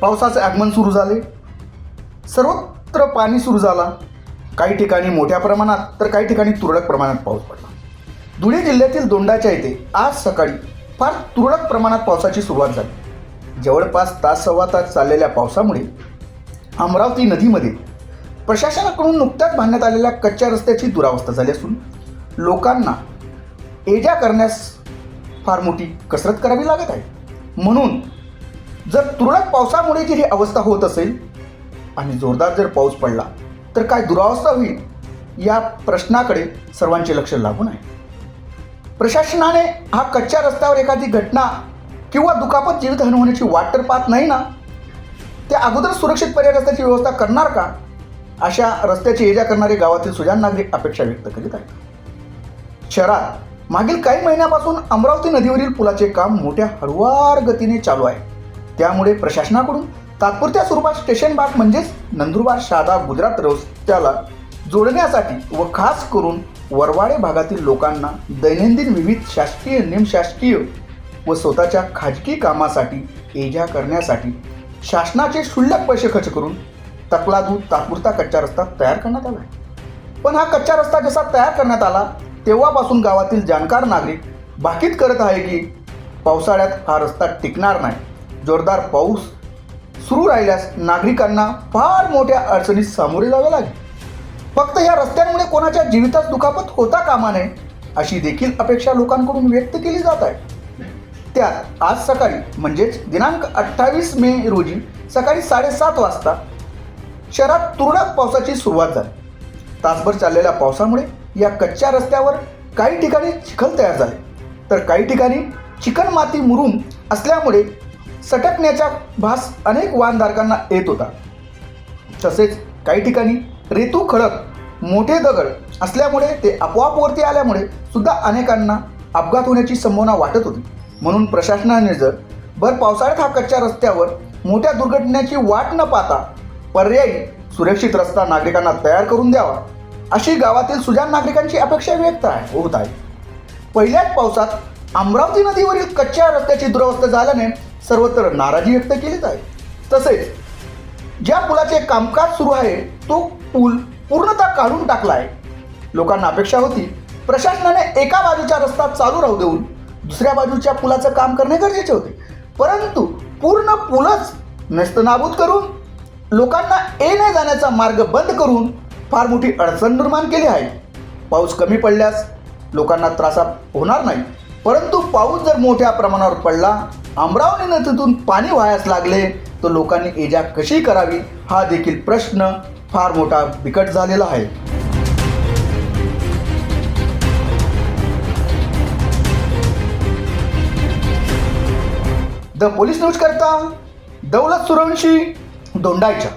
पावसाचे आगमन सुरू झाले. सर्वत्र पाणी सुरू झाला. काही ठिकाणी मोठ्या प्रमाणात तर काही ठिकाणी तुरळक प्रमाणात पाऊस पडला. धुळे जिल्ह्यातील दोंडाच्या इथे आज सकाळी फार तुरळक प्रमाणात पावसाची सुरुवात झाली. जवळपास तास सव्वा तास चाललेल्या पावसामुळे अमरावती नदीमध्ये प्रशासनाकडून नुकत्याच बांधण्यात आलेल्या कच्च्या रस्त्याची दुरावस्था झाली असून लोकांना येजा करण्यास फार मोठी कसरत करावी लागत आहे. म्हणून जर तुरळक पावसामुळे जर ही अवस्था होत असेल आणि जोरदार जर पाऊस पडला तर काय दुरावस्था होईल? या प्रश्नाकडे सर्वांचे लक्ष लागून आहे. प्रशासनाने हा कच्च्या रस्त्यावर एखादी घटना किंवा दुखापत जीवितहानी होण्याची वाट तर पाहत नाही ना? त्या अगोदर सुरक्षित पर्याय रस्त्याची व्यवस्था करणार का? अशा रस्त्याची ये जा करणारे गावातील सुजान नागरिक अपेक्षा व्यक्त करीत आहेत. शहरात मागील काही महिन्यापासून अमरावती नदीवरील पुलाचे काम मोठ्या हळुवार गतीने चालू आहे. त्यामुळे प्रशासनाकडून तात्पुरत्या स्वरूपात स्टेशन भाग म्हणजेच नंदुरबार शहादा गुजरात रस्त्याला जोडण्यासाठी व खास करून वरवाडे भागातील लोकांना दैनंदिन विविध शासकीय निमशासकीय व स्वतःच्या खाजगी कामासाठी एजा करण्यासाठी शासनाचे क्षुल्लक पैसे खर्च करून तकलादूत तात्पुरता कच्चा रस्ता तयार करण्यात आला आहे. पण हा कच्चा रस्ता जसा तयार करण्यात आला तेव्हापासून गावातील जाणकार नागरिक भाकीत करत आहे की पावसाळ्यात हा रस्ता टिकणार नाही. जोरदार पाऊस सुरू राहिल्यास नागरिकांना फार मोठ्या अडचणीत सामोरे जावे लागेल. फक्त या रस्त्यांमुळे कोणाच्या जीवितात दुखापत होता कामा नये अशी देखील अपेक्षा लोकांकडून व्यक्त केली जात आहे. त्यात आज सकाळी म्हणजेच दिनांक अठ्ठावीस मे रोजी सकाळी साडेसात वाजता शहरात तुरळक पावसाची सुरुवात झाली. तासभर चाललेल्या पावसामुळे या कच्च्या रस्त्यावर काही ठिकाणी चिखल तयार झाले. तर काही ठिकाणी चिकन माती मुरूम असल्यामुळे सटकण्याचा भास अनेक वाहनधारकांना येत होता. तसेच काही ठिकाणी रेतू खडक मोठे दगड असल्यामुळे ते आपोआप वरती आल्यामुळे सुद्धा अनेकांना अपघात होण्याची संभावना वाटत होती. म्हणून प्रशासनाने जर भर पावसाळ्यात हा कच्च्या रस्त्यावर मोठ्या दुर्घटनेची वाट न पाहता पर्यायी सुरक्षित रस्ता नागरिकांना तयार करून द्यावा अशी गावातील सुजान नागरिकांची अपेक्षा व्यक्त आहे होत आहे. पहिल्याच पावसात अमरावती नदीवरील कच्च्या रस्त्याची दुरवस्था झाल्याने सर्वत्र नाराजी व्यक्त केलीच आहे. तसेच ज्या पुलाचे कामकाज सुरू आहे तो पूल पूर्णतः काढून टाकला आहे लोकांना अपेक्षा होती प्रशासनाने एका बाजूचा रस्ता चालू राहू देऊन दुसऱ्या बाजूच्या पुलाचं काम करणे गरजेचे होते. परंतु पूर्ण पुलच नष्टनाबूद करून लोकांना येण्या जाण्याचा मार्ग बंद करून फार मोठी अडचण निर्माण केली आहे. पाऊस कमी पडल्यास लोकांना त्रासा होणार नाही. परंतु पाऊस जर मोठ्या प्रमाणावर पडला अमरावती नदीतून पाणी वाहायस लागले तर लोकांनी एजा कशी करावी हा देखील प्रश्न फार मोठा बिकट झालेला आहे. द पोलीस न्यूज करता दौलत सुरवंशी दोंडायच्या